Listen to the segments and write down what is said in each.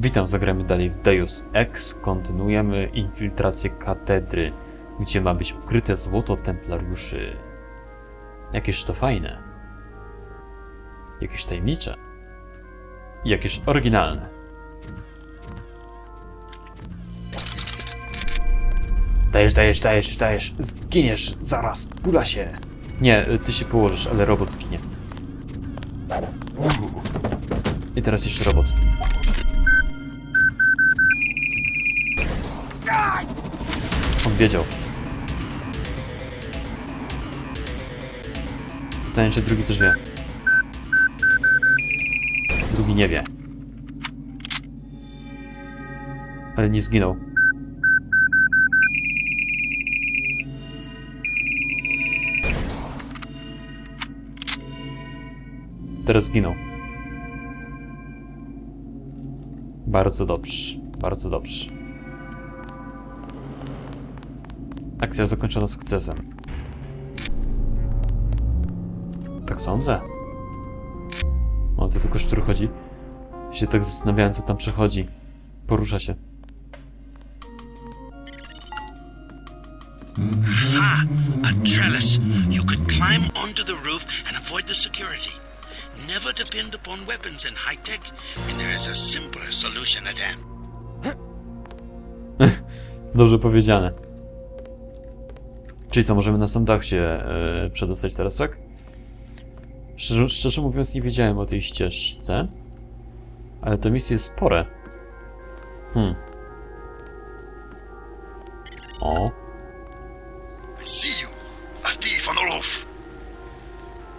Witam, zagramy dalej w Deus Ex. Kontynuujemy infiltrację katedry, gdzie ma być ukryte złoto templariuszy. Jakież to fajne. Jakieś tajemnicze. Jakież oryginalne. Dajesz, dajesz, dajesz, dajesz. Zginiesz zaraz, pula się. Nie, ty się położysz, ale robot zginie. I teraz jeszcze robot. Wiedział. Pytanie, czy drugi też wie. Drugi nie wie. Ale nie zginął. Teraz zginął. Bardzo dobrze, bardzo dobrze. Akcja zakończona sukcesem. Tak sądzę. O co tylko szczur chodzi? Się tak zastanawiałem, co tam przechodzi. Porusza się. Ha! A trellis. You could climb onto the roof and avoid the security. Never depend upon weapons in high tech when there is a simpler solution at hand. Dobrze powiedziane. Czyli co, możemy na sam dach się e, przedostać teraz, tak? Szczerze, szczerze mówiąc, nie wiedziałem o tej ścieżce. Ale to jest spore. Hmm. O, I see you. Olof.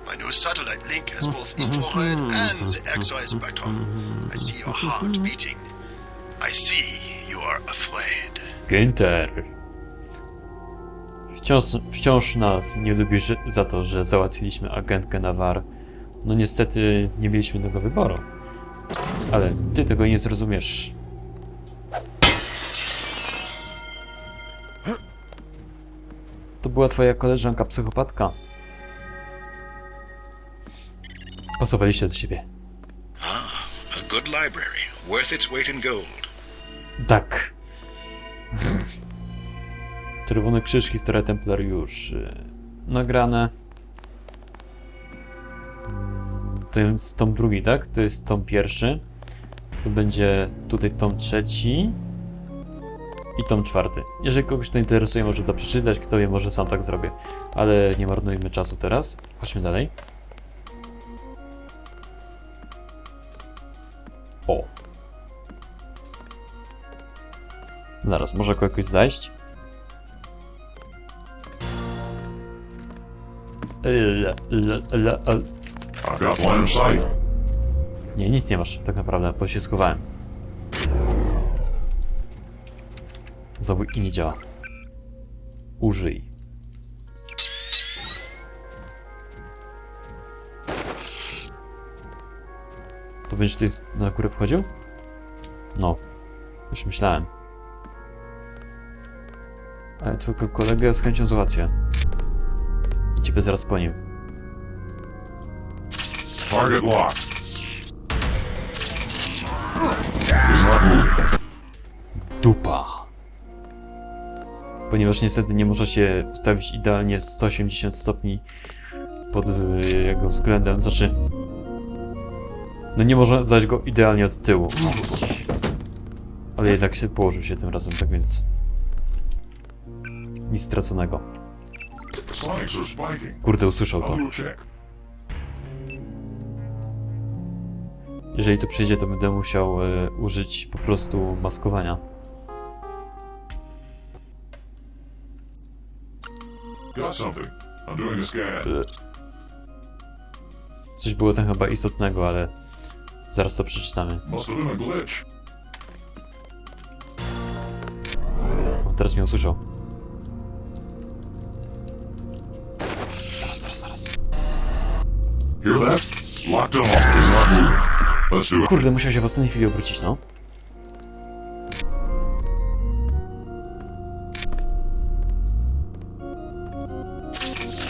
My new satellite link has both infrared and the X-ray spectrum. I see your heart beating. I see you are afraid. Günther. Wciąż, wciąż nas nie lubisz za to, że załatwiliśmy agentkę Nawar. No niestety nie mieliśmy innego wyboru. Ale ty tego nie zrozumiesz. To była twoja koleżanka psychopatka. Pasowaliście do siebie. A good library, worth its weight in gold. Tak. Czerwony Krzyż, Historia Templariuszy. Nagrane. To jest tom drugi, tak? To jest tom pierwszy. To będzie tutaj tom trzeci. I tom czwarty. Jeżeli kogoś to interesuje, może to przeczytać. Kto wie, może sam tak zrobię. Ale nie marnujmy czasu teraz. Chodźmy dalej. O, Zaraz, może jakoś zajść? Nie, nic nie masz, tak naprawdę, bo się schowałem. Znowu i nie działa. Użyj. Co, będziesz tutaj na górę wchodził? No. Już myślałem. Ale twojego kolegę z chęcią załatwię. Ciebie zaraz po nim. Target locked. Dupa. Ponieważ niestety nie może się ustawić idealnie 180 stopni pod y, jego względem, znaczy... No nie może zdać go idealnie od tyłu. Ale jednak się położył się tym razem, tak więc... Nic straconego. Kurde, usłyszał to. Jeżeli to przyjdzie, to będę musiał e, użyć po prostu maskowania. E, Coś było tam chyba istotnego, ale zaraz to przeczytamy. Must have been a glitch. O, teraz mnie usłyszał. Hear that? Locked on. Is not moving. Let's do it. Kurde, musiał się w ostatniej chwili obrócić, no.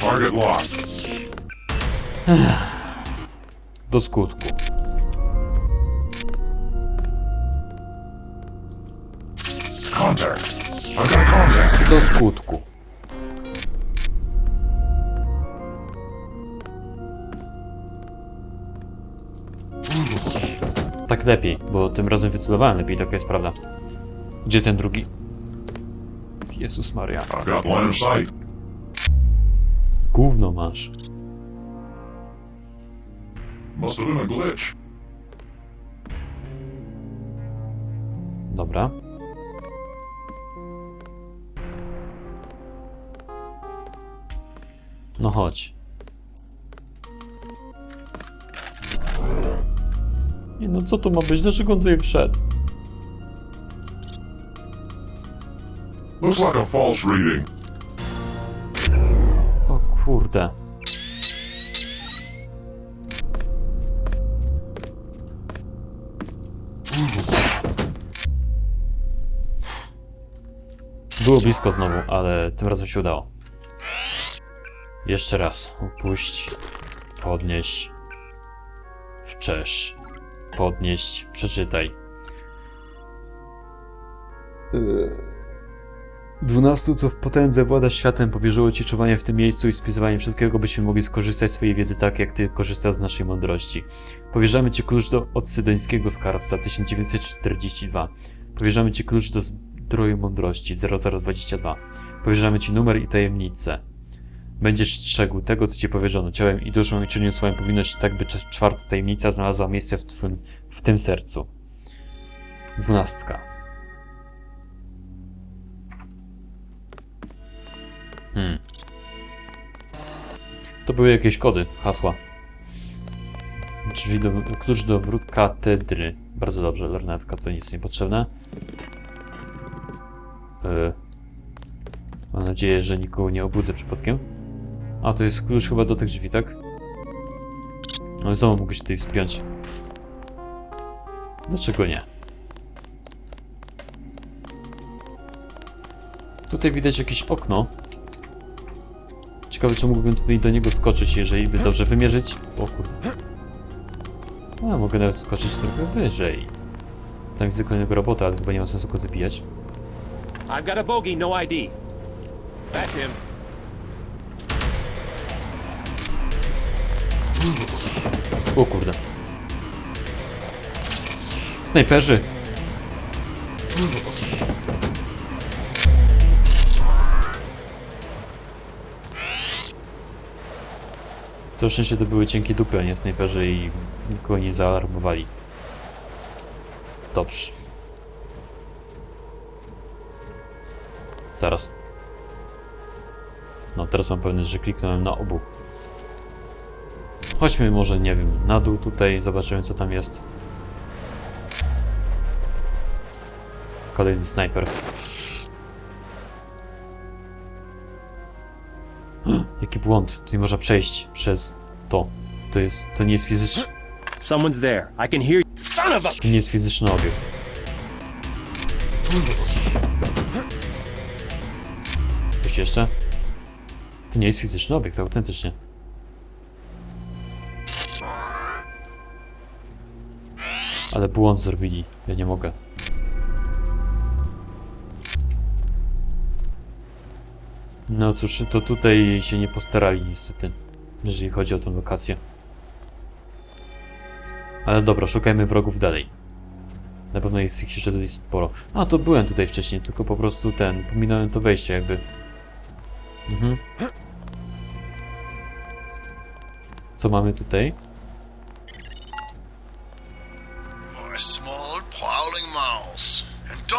Target locked. Do skutku. contact. I've got contact. Do skutku. Lepiej, bo tym razem wycelowałem lepiej, taka jest prawda. Gdzie ten drugi? Jezus Maria. I've got line of sight. Gówno masz. Must have been a glitch. Dobra. No chodź. Nie no, co to ma być? Dlaczego on tutaj wszedł? Looks like a false reading. O kurde. Było blisko znowu, ale tym razem się udało. Jeszcze raz. Upuść. Podnieść. Wczesz. Podnieść. Przeczytaj. Dwunastu, co w potędze włada światem, powierzyło ci czuwanie w tym miejscu i spisywanie wszystkiego, byśmy mogli skorzystać z swojej wiedzy tak, jak ty korzystasz z naszej mądrości. Powierzamy ci klucz do od sydońskiego skarbca 1942. Powierzamy ci klucz do zdroju mądrości 0022. Powierzamy ci numer i tajemnicę. Będziesz strzegł tego, co ci powierzono ciałem i duszą i czynił swoją powinność tak, by cz- czwarta tajemnica znalazła miejsce w, twym, w tym sercu. Dwunastka. Hmm. To były jakieś kody, hasła. Drzwi do, klucz do wrót katedry. Bardzo dobrze, lornetka to nic niepotrzebne. Yy. Mam nadzieję, że nikogo nie obudzę przypadkiem. A, to jest klucz chyba do tych drzwi, tak? Ale znowu mogę się tutaj wspiąć. Dlaczego nie? Tutaj widać jakieś okno. Ciekawe, czy mógłbym tutaj do niego skoczyć, jeżeli by dobrze wymierzyć. O kurde. A, mogę nawet skoczyć trochę wyżej. Tam widzę kolejnego robota, ale chyba nie ma sensu go zabijać. I've got a bogey, no ID. That's him. O kurde. Snajperzy! Całe szczęście to były cienkie dupy, a nie snajperzy i nikogo nie zaalarmowali. Dobrze. Zaraz. No, teraz mam pewność, że kliknąłem na obu. Chodźmy może, nie wiem, na dół tutaj, zobaczymy co tam jest. Kolejny snajper. Jaki błąd, tutaj można przejść przez to. To jest, to nie jest fizyczny, Someone's there. I can hear. Son of a. to nie jest fizyczny obiekt. Coś jeszcze? To nie jest fizyczny obiekt, autentycznie. Ale błąd zrobili. Ja nie mogę. No cóż, to tutaj się nie postarali niestety, jeżeli chodzi o tę lokację. Ale dobra, szukajmy wrogów dalej. Na pewno jest ich jeszcze tutaj sporo. A, to byłem tutaj wcześniej, tylko po prostu ten, pominąłem to wejście jakby. Mhm. Co mamy tutaj?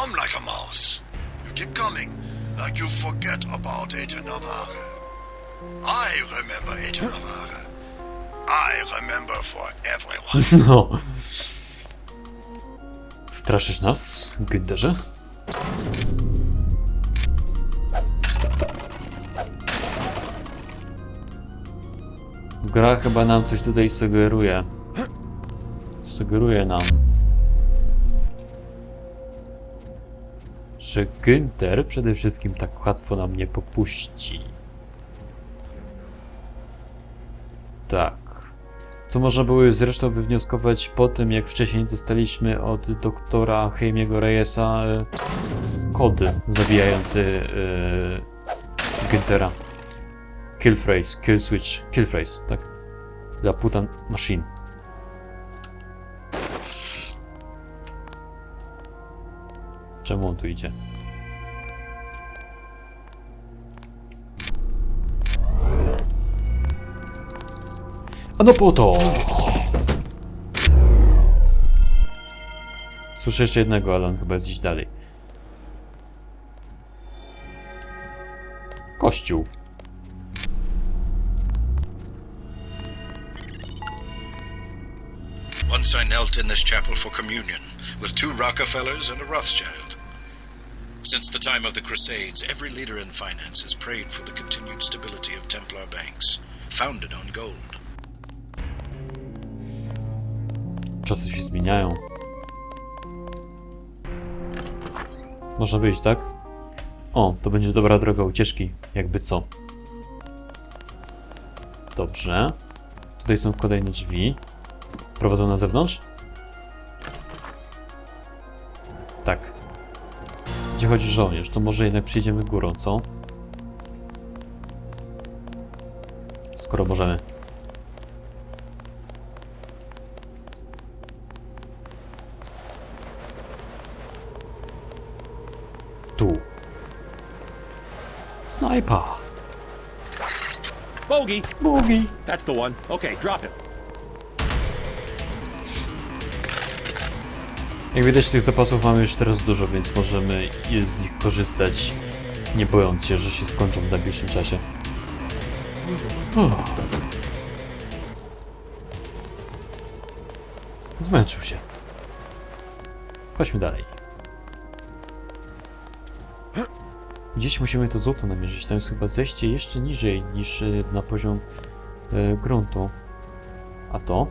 Dumb like a mouse. You keep coming, like you forget about Agent Navarre. I remember Agent Navarre. I remember for everyone. No. Straszysz nas, Günterze? Gra chyba nam coś tutaj sugeruje. Sugeruje nam, że Günther przede wszystkim tak łatwo nam nie popuści. Tak. Co można było zresztą wywnioskować po tym, jak wcześniej dostaliśmy od doktora Jaimiego Reyesa e, kod zabijający yy, Güntera. Kill phrase, kill switch, kill phrase, tak? Machine. Czemu on tu idzie? A no po to! Słyszę jeszcze jednego, ale on chyba jest gdzieś dalej. Kościół. In this chapel for communion with two Rockefellers and a Rothschild. Since the time of the Crusades, every leader in finance has prayed for the continued stability of Templar banks, founded on gold. Czasy się zmieniają. Można wyjść, tak? O, to będzie dobra droga ucieczki, jakby co. Dobrze. Tutaj są kolejne drzwi. Prowadzą na zewnątrz? Tak. Gdzie chodzi żołnierz? To może jednak przyjdziemy górą, co? Skoro możemy. Tu. Snajpa! Bogey! Bogi! That's the one. Okay, drop him. Jak widać tych zapasów mamy już teraz dużo, więc możemy z nich korzystać, nie bojąc się, że się skończą w najbliższym czasie. Uff. Zmęczył się. Chodźmy dalej. Gdzieś musimy to złoto namierzyć. Tam jest chyba zejście jeszcze niżej niż y, na poziom y, gruntu. A to?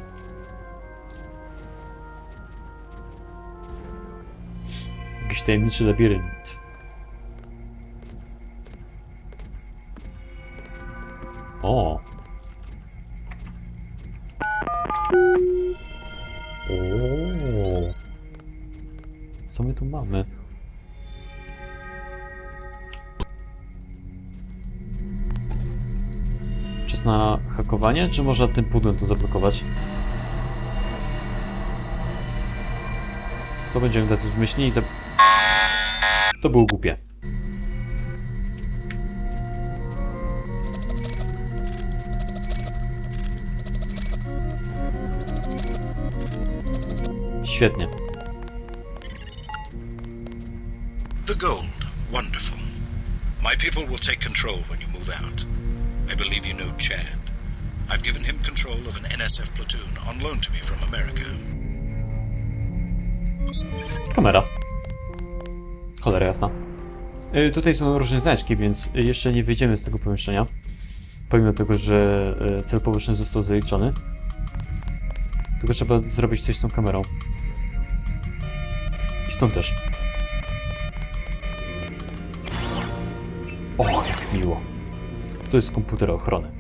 Jakiś tajemniczy labirynt. O! O! Co my tu mamy? Czas na hakowanie, czy można tym pudłem to zablokować? Co będziemy tacy zmyślni i za... To było głupie. Świetnie. The gold. Wonderful. My people will take control when you move out. I believe you know Chad. I've given him control of an NSF platoon on loan to me from America. Kamera. Cholera jasna. Y, tutaj są różne znaczki, więc jeszcze nie wyjdziemy z tego pomieszczenia. Pomimo tego, że y, cel powierzchni został zaliczony. Tylko trzeba zrobić coś z tą kamerą. I stąd też. O, jak miło. To jest komputer ochrony.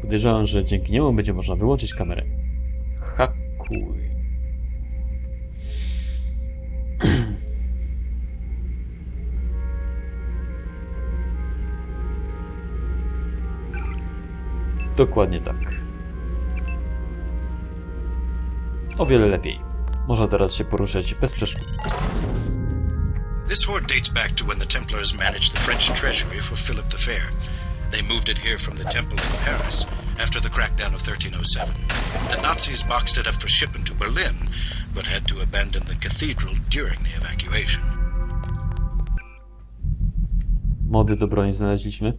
Podejrzewam, że dzięki niemu będzie można wyłączyć kamerę. Hakuj. Dokładnie tak. O wiele lepiej. Można teraz się poruszać bez przeszkód. This hoard dates back to when the Templars managed the French treasury for Philip the Fair. They moved it here from the temple in Paris after the crackdown of 1307. The Nazis boxed it up for shipment to Berlin, but had to abandon the cathedral during the evacuation. Mody do broni znaleźliśmy.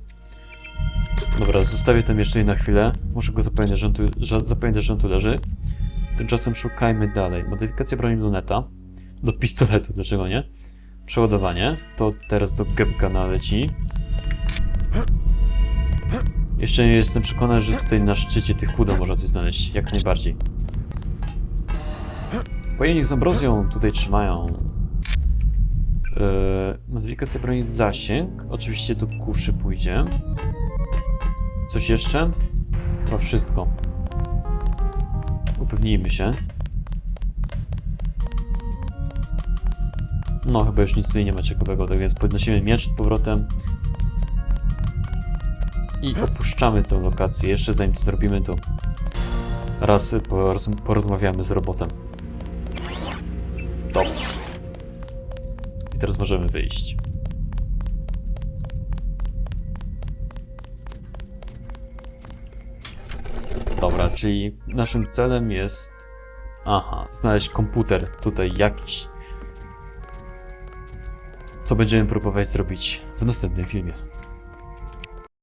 Dobra, zostawię tam jeszcze na chwilę. Muszę go zapamiętać, że on tu, że, zapamiętać, że on tu leży. Tymczasem szukajmy dalej. Modyfikacja broni luneta. Do pistoletu, dlaczego nie? Przeładowanie. To teraz do Gepka leci. Jeszcze nie jestem przekonany, że tutaj na szczycie tych pudeł można coś znaleźć. Jak najbardziej. Pojemnik z ambrozją tutaj trzymają. Yy, modyfikacja broni zasięg. Oczywiście do kuszy pójdzie. Coś jeszcze? Chyba wszystko. Upewnijmy się. No, chyba już nic tutaj nie ma ciekawego, tak więc podnosimy miecz z powrotem. I opuszczamy tę lokację. Jeszcze zanim to zrobimy, to raz poroz porozmawiamy z robotem. Dobrze. I teraz możemy wyjść. Czyli naszym celem jest... Aha, znaleźć komputer tutaj jakiś. Co będziemy próbować zrobić w następnym filmie.